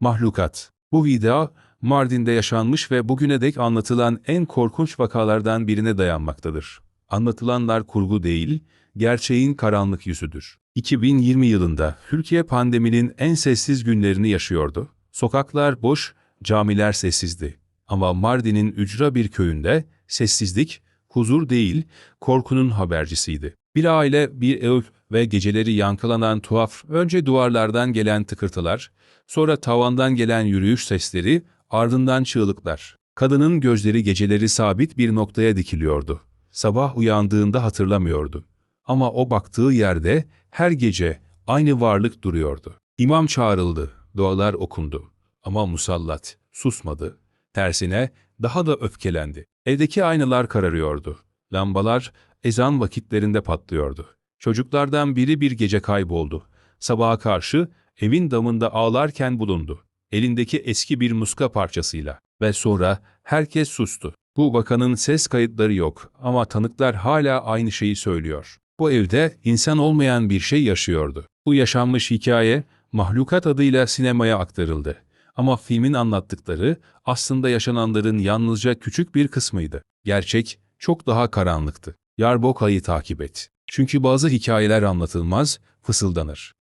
Mahlukat. Bu video, Mardin'de yaşanmış ve bugüne dek anlatılan en korkunç vakalardan birine dayanmaktadır. Anlatılanlar kurgu değil, gerçeğin karanlık yüzüdür. 2020 yılında Türkiye pandeminin en sessiz günlerini yaşıyordu. Sokaklar boş, camiler sessizdi. Ama Mardin'in ücra bir köyünde sessizlik, huzur değil, korkunun habercisiydi. Bir aile, bir ev ve geceleri yankılanan tuhaf, önce duvarlardan gelen tıkırtılar, sonra tavandan gelen yürüyüş sesleri, ardından çığlıklar. Kadının gözleri geceleri sabit bir noktaya dikiliyordu. Sabah uyandığında hatırlamıyordu. Ama o baktığı yerde her gece aynı varlık duruyordu. İmam çağrıldı, dualar okundu. Ama musallat susmadı. Tersine daha da öfkelendi. Evdeki aynalar kararıyordu. Lambalar ezan vakitlerinde patlıyordu. Çocuklardan biri bir gece kayboldu. Sabaha karşı evin damında ağlarken bulundu. Elindeki eski bir muska parçasıyla. Ve sonra herkes sustu. Bu vakanın ses kayıtları yok ama tanıklar hala aynı şeyi söylüyor. Bu evde insan olmayan bir şey yaşıyordu. Bu yaşanmış hikaye Mahlukat adıyla sinemaya aktarıldı. Ama filmin anlattıkları aslında yaşananların yalnızca küçük bir kısmıydı. Gerçek çok daha karanlıktı. Yarboka'yı takip et. Çünkü bazı hikayeler anlatılmaz, fısıldanır.